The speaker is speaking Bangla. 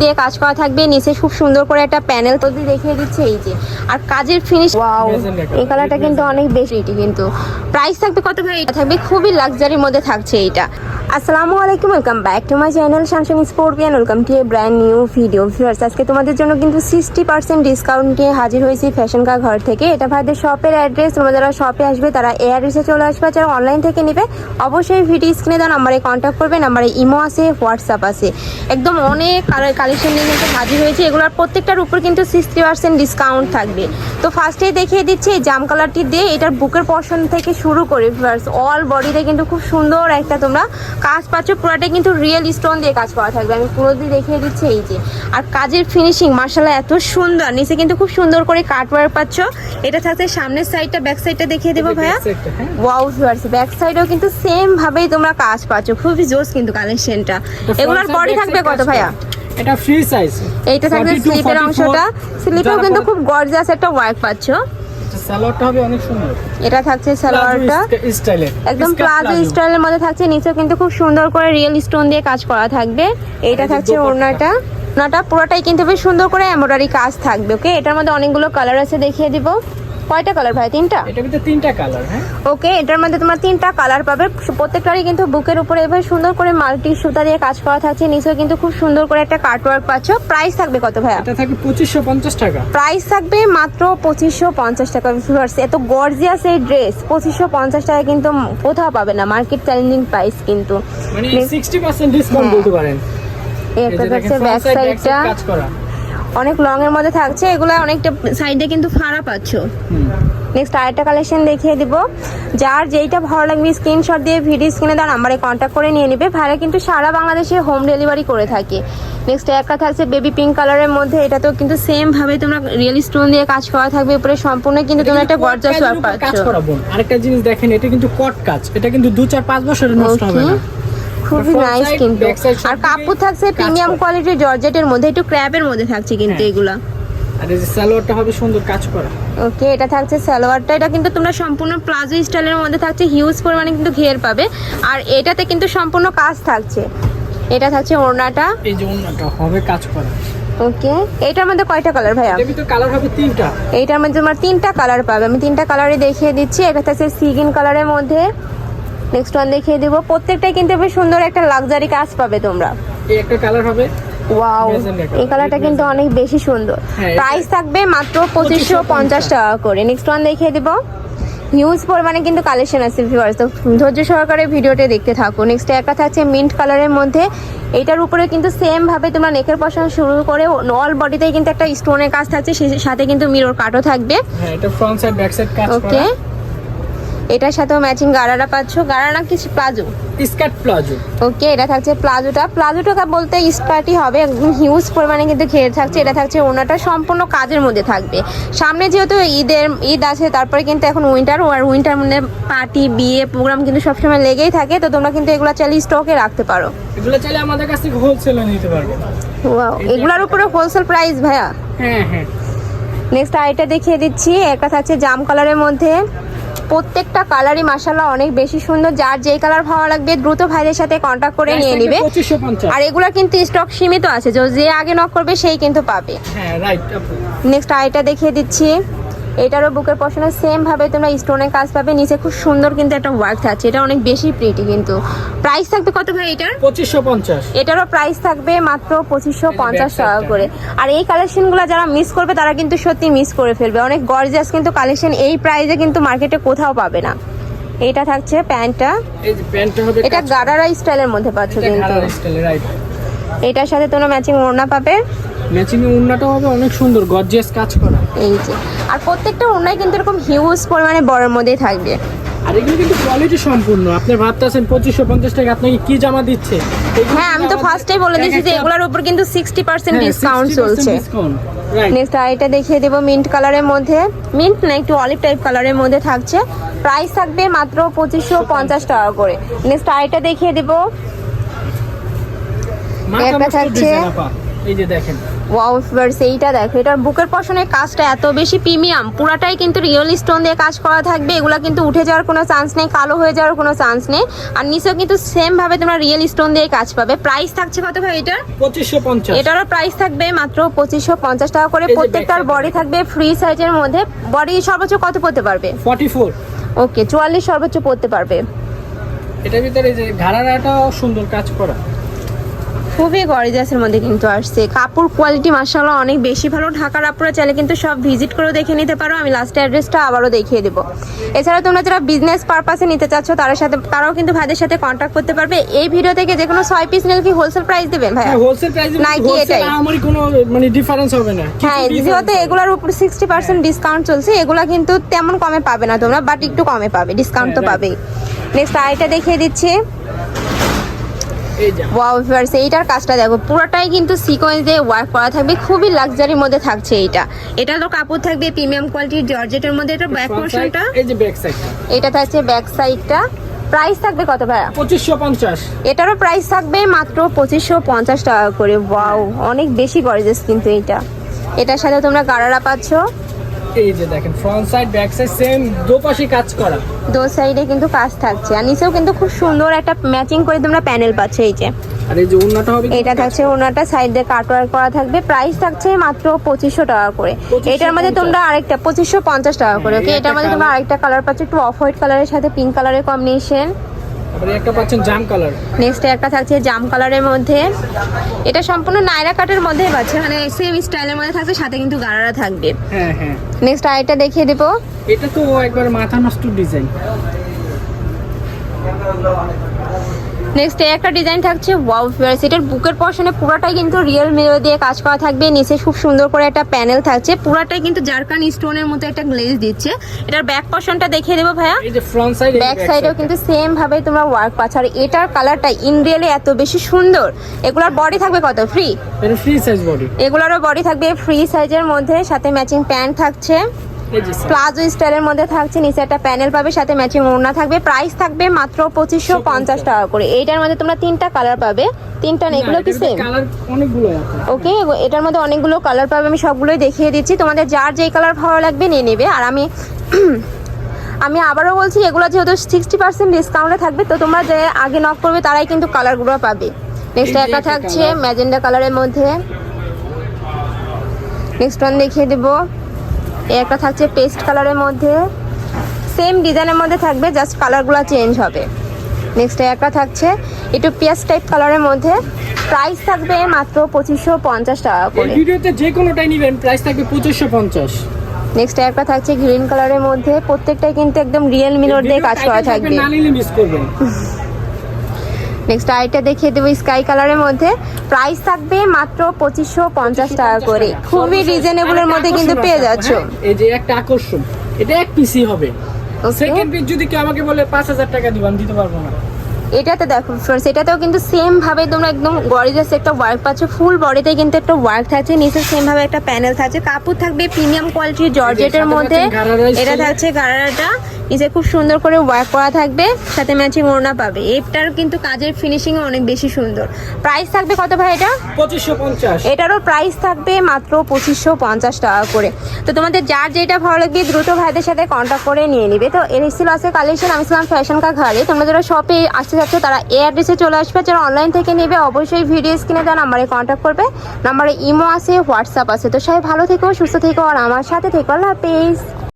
দিয়ে কাজ করা থাকবে। নিচে খুব সুন্দর করে একটা প্যানেল তৈরি দেখিয়ে দিচ্ছে এই যে। আর কাজের ফিনিশ ওয়াও এই কালারটা কিন্তু অনেক বেশি এটি কিন্তু। প্রাইস থাকবে কত ভাই? এটা থাকবে খুবই লাক্সারির মধ্যে থাকছে এটা আসসালামু আলাইকুম welcome back to my channel Shamsan Sportian welcome to a brand new video viewers আজকে তোমাদের জন্য কিন্তু সিক্সটি পার্সেন্ট ডিসকাউন্ট নিয়ে হাজির হয়েছি ফ্যাশন কা ঘর থেকে। এটা ভাইদের শপের অ্যাড্রেস তোমরা যারা শপে আসবে, তারা এই অ্যাড্রেসে চলে আসবে। যারা অনলাইন থেকে নেবে, অবশ্যই ভিডিও স্ক্রিনে দেওয়া নাম্বারে কন্ট্যাক্ট করবে নাম্বারে ইমো আছে হোয়াটসঅ্যাপ আছে। একদম অনেক কালেকশন নিয়ে কিন্তু হাজির হয়েছে। এগুলোর প্রত্যেকটার উপর কিন্তু সিক্সটি পার্সেন্ট ডিসকাউন্ট থাকবে। তো ফার্স্টেই দেখিয়ে দিচ্ছি এই জাম কালারটি দিয়ে, এটার বুকের পশন থেকে শুরু করে অল বডিতে কিন্তু খুব সুন্দর একটা তোমরা কাজ পাচ্ছ পুরোটাই কিন্তু রিয়েল স্টোন দিয়ে কাজ করা থাকবে। আমি পুরো দিয়ে দেখিয়ে দিচ্ছি এই যে। আর কাজের ফিনিশিং মার্শাল্লাহ এত সুন্দর। নিচে কিন্তু খুব সুন্দর করে কাট ওয়ার্ক পাচ্ছ। এটা থাকছে সামনের সাইডটা ব্যাক সাইডটা দেখিয়ে দেবো ভাইয়া। ওয়াও ভিউয়ার্স ব্যাক সাইডেও কিন্তু সেম ভাবেই তোমরা কাজ পাচ্ছ। খুবই জোস কিন্তু কালেকশনটা এগুলোর বডি থাকবে কত ভাইয়া? এটা ফ্রি সাইজ এইটা থাকবে স্লিপের অংশটা। স্লিপেও কিন্তু খুব গর্জিয়াস একটা ওয়ার্ক পাচ্ছ। সালোয়ারটা হবে অনেক সুন্দর। এটা থাকছে সালোয়ারটা। স্টাইলে একদম প্লাজো স্টাইলের মধ্যে থাকছে নিচেও কিন্তু খুব সুন্দর করে রিয়েল স্টোন দিয়ে কাজ করা থাকবে। এইটা যে থাকছে ওড়নাটা। ওড়নাটা পুরোটাই কিন্তু বেশ সুন্দর করে এমব্রয়ডারি কাজ থাকবে ওকে? এটার মধ্যে অনেকগুলো কালার আছে দেখিয়ে দিব। কয়টা কালার ভাই তিনটা? এটা ভিতরে তিনটা কালার হ্যাঁ। ওকে এটার মধ্যে তোমরা তিনটা কালার পাবে। প্রত্যেকটারই কিন্তু বুকের উপরে এভাবে সুন্দর করে মাল্টি সুতা দিয়ে কাজ করা থাকছে। নিচেও কিন্তু খুব সুন্দর করে একটা কাটওয়ার্ক পাচ্ছ। প্রাইস থাকবে কত ভাইয়া? এটা থাকবে পঁচিশশো পঞ্চাশ টাকা। প্রাইস থাকবে মাত্র পঁচিশশো পঞ্চাশ টাকা ভিউয়ার্স এত গর্জিয়াস এই ড্রেস পঁচিশশো পঞ্চাশ টাকা কিন্তু কোথাও পাবে না। মার্কেট চ্যালেঞ্জিং প্রাইস কিন্তু। মানে Next- সিক্সটি পার্সেন্ট ডিসকাউন্ট হ্যাঁ। বলতে পারেন। থাকছে দেখেন ব্যাক সাইডটা কাজ করা। অনেক লং এর মধ্যে থাকছে এগুলো অনেকটা সাইডে কিন্তু ফাড়া পাচ্ছ। নেক্সট আরেকটা কালেকশন দেখিয়ে দিব। যার যেইটা ভালো লাগবে স্ক্রিনশট দিয়ে ভিডিও স্ক্রিনে দেওয়া নাম্বারে কন্ট্যাক্ট করে নিয়ে নেবে। ভাইরা কিন্তু সারা বাংলাদেশে হোম ডেলিভারি করে থাকে। নেক্সট একটা থাকছে বেবি পিঙ্ক কালারের মধ্যে এটা তো কিন্তু সেম ভাবে তোমরা রিয়েল স্টোন দিয়ে কাজ করা থাকবে। উপরে সম্পূর্ণ কিন্তু তোমরা একটা গর্জাস পাচ্ছ। আরেকটা জিনিস দেখেন এটা কিন্তু কট কাজ এটা কিন্তু দু চার পাঁচ বছরের নষ্ট হবে না। খুবই নাইস কিন্তু। আর কাপড় থাকছে প্রিমিয়াম। কোয়ালিটির জর্জেটের মধ্যে একটু ক্র্যাবের মধ্যে থাকছে কিন্তু হ্যাঁ। এগুলা। আর এই যে সালোয়ারটা হবে সুন্দর কাজ করা। ওকে এটা থাকছে সালোয়ারটা। এটা কিন্তু তোমরা সম্পূর্ণ প্লাজো স্টাইলের মধ্যে থাকছে হিউজ পরিমাণে কিন্তু ঘের পাবে। আর এটাতে কিন্তু সম্পূর্ণ কাজ থাকছে। এটা থাকছে ওড়নাটা। এই যে অন্যটা হবে কাজ করা। ওকে এটার মধ্যে কয়টা কালার ভাইয়া? ভিতরে কালার হবে তিনটা। এইটার মধ্যে তোমার তিনটা কালার পাবে। আমি তিনটা কালারই দেখিয়ে দিচ্ছি। এটা থাকছে সিগিন কালারের মধ্যে। নেক্সট ওয়ান দেখিয়ে দিব। প্রত্যেকটাই কিন্তু বেশ সুন্দর একটা লাক্সারি কাজ পাবে তোমরা। এই একটা কালার হবে? ওয়াও এই কালারটা কিন্তু অনেক বেশি সুন্দর। হ্যাঁ, প্রাইস থাকবে মাত্র পঁচিশশো পঞ্চাশ টাকা করে। নেক্সট ওয়ান দেখিয়ে দিব। হিউজ পরিমাণে কিন্তু কালেকশন আছে ভিউয়ার্স তো ধৈর্য সহকারে ভিডিওটা দেখতে থাকো। নেক্সট একটা থাকছে মিন্ট কালারের মধ্যে। এটার উপরে কিন্তু সেম ভাবে তোমরা নেকের পশন শুরু করে অল বডিতেই কিন্তু একটা স্টোনের কাজ থাকছে। সাথে কিন্তু মিরর কাটও থাকবে। হ্যাঁ এটা ফ্রন্ট সাইড ব্যাক সাইড কাজ ওকে এটার সাথেও ম্যাচিং গারারা পাচ্ছ। গারারা কিছু প্লাজো? Skirt palazzo. ওকে এটা থাকছে প্লাজোটা। প্লাজোটা বলতে স্কার্টই হবে একদম হিউজ পরিমাণে কিন্তু ঘের থাকছে। এটা থাকছে ওনাটা সম্পূর্ণ কাজের মধ্যে থাকবে। সামনে যেহেতু ঈদের ঈদ আছে তারপরে কিন্তু এখন উইন্টার আর উইন্টার মধ্যে পার্টি বিয়ে প্রোগ্রাম কিন্তু সবসময় লেগেই থাকে। তো তোমরা কিন্তু এগুলো চাইলে স্টকে রাখতে পারো। এগুলো চাইলে আমাদের কাছ থেকে হোলসেলে নিতে পারবে। Wow, এগুলোর উপরে হোলসেল প্রাইস ভাইয়া? হ্যাঁ হ্যাঁ। নেক্সট আইটা দেখিয়ে দিচ্ছি। একটা থাকছে জাম কালারের মধ্যে। প্রত্যেকটা কালারই মাসাল্লাহ অনেক বেশি সুন্দর। যার যেই কালার ভালো লাগবে দ্রুত ভাইদের সাথে কন্ট্যাক্ট করে নিয়ে নিবে। আর এগুলা কিন্তু স্টক সীমিত আছে। যে যে আগে নক করবে সেই কিন্তু পাবে। হ্যাঁ রাইট নেক্সট আইটা দেখিয়ে দিচ্ছি। এটারও বুকের পশনে সেম ভাবে তোমরা স্টোনের কাজ পাবে। নিচে খুব সুন্দর কিন্তু একটা ওয়ার্ক থাকছে। এটা অনেক বেশি প্রিটি কিন্তু। প্রাইস থাকবে কত ভাই এটার? পঁচিশশো পঞ্চাশ। এটারও প্রাইস থাকবে মাত্র পঁচিশশো পঞ্চাশ টাকা করে। আর এই কালেকশনগুলো যারা মিস করবে তারা কিন্তু সত্যি মিস করে ফেলবে। অনেক গর্জিয়াস কিন্তু কালেকশন এই প্রাইসে কিন্তু মার্কেটে কোথাও পাবে না। এটা থাকছে প্যান্টটা। এই যে প্যান্টটা হবে এটা গারারা স্টাইলের মধ্যে পাচ্ছ কিন্তু। এটার সাথে তোমরা ম্যাচিং ওড়না পাবে। ম্যাচিং এ হবে অনেক সুন্দর গর্জিয়াস কাজ করা। এই যে। আর প্রত্যেকটা ওড়নায় কিন্তু এরকম হিউজ পরিমাণে বড়ের মধ্যেই থাকবে। আর এগুলো কিন্তু কোয়ালিটি সম্পূর্ণ। আপনি ভাবতেছেন পঁচিশশো পঞ্চাশ টাকা আপনাকে কি জামা দিচ্ছে? হ্যাঁ আমি তো ফার্স্টেই বলে দিয়েছি যে এগুলোর উপর কিন্তু সিক্সটি পার্সেন্ট ডিসকাউন্ট চলছে। নেক্সট আইটা দেখিয়ে দেবো মিন্ট কালারের মধ্যে। মিন্ট না একটু অলিভ টাইপ কালারের মধ্যে থাকছে। প্রাইস থাকবে মাত্র পঁচিশশো পঞ্চাশ টাকা করে। নেক্সট আইটা দেখিয়ে দেবো। একটা থাকছে এই যে দেখেন। ওয়াও ফিভার্স এইটা দেখো। এটার বুকের পশনের কাজটা এত বেশি প্রিমিয়াম। পুরাটাই কিন্তু রিয়েল স্টোন দিয়ে কাজ করা থাকবে। এগুলা কিন্তু উঠে যাওয়ার কোনো চান্স নেই কালো হয়ে যাওয়ার কোনো চান্স নেই। আর নিচেও কিন্তু সেম ভাবে তোমরা রিয়েল স্টোন দিয়ে কাজ পাবে। প্রাইস থাকছে কত ভাই এটার? পঁচিশশো পঞ্চাশ। এটারও প্রাইস থাকবে মাত্র পঁচিশশো পঞ্চাশ টাকা করে। প্রত্যেকটার বডি থাকবে ফ্রি সাইজের মধ্যে। বডি সর্বোচ্চ কত পড়তে পারবে? ফর্টি ফোর ওকে চুয়াল্লিশ সর্বোচ্চ পড়তে পারবে। এটার ভিতরে যে ঘাড়ারাটাও সুন্দর কাজ করা। খুবই গরিজাসের মধ্যে কিন্তু আসছে। কাপড় কোয়ালিটি মার্শাল্লাহ অনেক বেশি ভালো। ঢাকার আপুরা চাইলে কিন্তু সব ভিজিট করেও দেখে নিতে পারো। আমি লাস্ট অ্যাড্রেসটা আবারও দেখিয়ে দেবো। এছাড়া তোমরা যারা বিজনেস পারপাসে নিতে চাচ্ছ তার সাথে তারাও কিন্তু ভাইদের সাথে কন্ট্যাক্ট করতে পারবে। এই ভিডিও থেকে যে কোনো ছয় পিস নিলে কি হোলসেল প্রাইস দেবেন ভাই হোলসেল প্রাইসে Nike এটাই। আমার কোনো মানে ডিফারেন্স হবে না। হ্যাঁ যেহেতু। এগুলোর উপর সিক্সটি পার্সেন্ট ডিসকাউন্ট চলছে এগুলো কিন্তু তেমন কমে পাবে না তোমরা বাট একটু কমে পাবে। ডিসকাউন্ট তো হ্যাঁ, পাবেই। নেক্সট আইটা দেখিয়ে দিচ্ছি। ওয়াও ভিউয়ার্স এইটার কাজটা দেখো পুরোটাই কিন্তু সিকোয়েন্স দিয়ে ওয়ার্ক করা থাকবে খুবই লাক্সারির মধ্যে থাকছে এইটা। এটা তো কাপড় থাকবে প্রিমিয়াম কোয়ালিটির জর্জেটের মধ্যে এটা ব্যাক পোর্শনটা এই যে ব্যাক সাইডটা এটা থাকছে ব্যাক সাইডটা প্রাইস থাকবে কত ভাইয়া? পঁচিশশো পঞ্চাশ। এটারও প্রাইস থাকবে মাত্র পঁচিশশো পঞ্চাশ টাকা করে। ওয়াও অনেক বেশি গর্জেস কিন্তু এটা এটার সাথে তোমরা গারারা পাচ্ছ। এই যে দেখেন front side back side same দুপাশে কাজ করা। দো সাইডে কিন্তু কাজ থাকছে। আর নিচেও কিন্তু খুব সুন্দর একটা ম্যাচিং করে তোমরা প্যানেল পাচ্ছ এই যে। আর এই যে উন্নাটা হবে এটা থাকছে ওনাটা সাইড দিয়ে কাটওয়ার্ক করা থাকবে। প্রাইস থাকছে মাত্র পঁচিশশো টাকা করে। এটার মধ্যে তোমরা আরেকটা পঁচিশশো পঞ্চাশ টাকা করে ওকে এটার মধ্যে তোমরা আরেকটা কালার পাচ্ছ একটু অফ হোয়াইট কালারের সাথে পিঙ্ক কালারের কম্বিনেশন একটা পাচ্ছেন জাম কালার। নেক্সট একটা থাকছে জাম কালারের মধ্যে। এটা সম্পূর্ণ নাইরা কাটের মধ্যেই পাচ্ছে মানে সেম স্টাইলের মধ্যে থাকছে সাথে কিন্তু গাড়ারা থাকবে। হ্যাঁ হ্যাঁ। নেক্সট আরেকটা দেখিয়ে দেবো। এটা তো একবার মাথা নষ্ট ডিজাইন নেক্সট এই একটা ডিজাইন থাকছে ওয়াও ফিয়ার্স এটার বুকের পশনে পুরাটাই কিন্তু রিয়েল মিরর দিয়ে কাজ করা থাকবে। নিচে খুব সুন্দর করে একটা প্যানেল থাকছে পুরাটাই কিন্তু জারকান স্টোনের মতো একটা গ্লেজ দিচ্ছে। এটার ব্যাক পশনটা দেখিয়ে দেবো ভাইয়া। এই যে ফ্রন্ট সাইড ব্যাক সাইডেও কিন্তু সেম ভাবে তোমরা ওয়ার্ক পাচ্ছ। আর এটার কালারটা ইন রিয়েলে এত বেশি সুন্দর। এগুলার বডি থাকবে কত? ফ্রি ফ্রি সাইজ বডি এগুলারও বডি থাকবে ফ্রি সাইজের মধ্যে। সাথে ম্যাচিং প্যান্ট থাকছে। প্লাজো স্টাইলের মধ্যে থাকছে নিচে একটা প্যানেল পাবে সাথে ম্যাচিং ওড়না থাকবে। প্রাইস থাকবে মাত্র পঁচিশশো পঞ্চাশ টাকা করে। এইটার মধ্যে তোমরা তিনটা কালার পাবে। তিনটা না এগুলো কি সেম ওকে এটার মধ্যে অনেকগুলো কালার পাবে আমি সবগুলোই দেখিয়ে দিচ্ছি। তোমাদের যার যেই কালার ভালো লাগবে নিয়ে নেবে। আর আমি আমি আবারও বলছি এগুলো যেহেতু সিক্সটি পার্সেন্ট ডিসকাউন্টে থাকবে তো তোমরা যে আগে নক করবে তারাই কিন্তু কালারগুলো পাবে। নেক্সট একটা থাকছে ম্যাজেন্ডা কালারের মধ্যে। নেক্সট ওয়ান দেখিয়ে দেবো। একটা থাকছে পেস্ট কালারের মধ্যে। সেম ডিজাইনের মধ্যে থাকবে জাস্ট কালারগুলো চেঞ্জ হবে। নেক্সট একটা থাকছে একটু পিয়াজ টাইপ কালারের মধ্যে। প্রাইস থাকবে মাত্র পঁচিশশো পঞ্চাশ টাকা করে। ভিডিওতে যে কোনোটাই নিবেন প্রাইস থাকবে পঁচিশশো পঞ্চাশ। নেক্সট একটা থাকছে গ্রিন কালারের মধ্যে। প্রত্যেকটাই কিন্তু একদম রিয়েল মিরর দিয়ে কাজ করা থাকবে না নিলে মিস করবেন। নেক্সট আইটা দেখিয়ে দেবো স্কাই কালারের মধ্যে। প্রাইস থাকবে মাত্র পঁচিশশো পঞ্চাশ টাকা করে। খুবই রিজনেবলের মধ্যে কিন্তু পেয়ে যাচ্ছ। হ্যাঁ, এই যে একটা আকর্ষণ। এটা এক পিসি হবে? সেকেন্ড পিস যদি কেউ আমাকে বলে পাঁচ হাজার টাকা দিব আমি দিতে পারব না। এটাতে দেখো ফ্রেন্ডস এটাতেও কিন্তু সেম ভাবে তোমরা একদম গরিজাস একটা ওয়ার্ক পাচ্ছ। ফুল বডিতে কিন্তু একটা ওয়ার্ক থাকছে নিচে সেম ভাবে একটা প্যানেল থাকছে। কাপড় থাকবে প্রিমিয়াম কোয়ালিটির জর্জেটের মধ্যে। এটা থাকছে গারারাটা নিচে খুব সুন্দর করে ওয়ার্ক করা থাকবে সাথে ম্যাচিং ওড়না পাবে। এটার কিন্তু কাজের ফিনিশিং অনেক বেশি সুন্দর। প্রাইস থাকবে কত ভাই এটা? পঁচিশশো পঞ্চাশ। এটারও প্রাইস থাকবে মাত্র পঁচিশশো পঞ্চাশ টাকা করে। তো তোমাদের যার যেটা ভালো লাগবে দ্রুত ভাইদের সাথে কন্ট্যাক্ট করে নিয়ে নিবে। তো এর ছিল আছে কালেকশন আমি ছিলাম ফ্যাশন কা ঘরে। তোমরা যারা শপে আসতে চাচ্ছ তারা এই অ্যাড্রেসে চলে আসবে। যারা অনলাইন থেকে নেবে, অবশ্যই ভিডিও স্ক্রিনে দেওয়া নাম্বারে কন্ট্যাক্ট করবে। নাম্বারে ইমো আছে হোয়াটসঅ্যাপ আছে। তো সবাই ভালো থেকো, সুস্থ থেকো, আর আমার সাথে থেকো। আল্লাহ হাফেজ।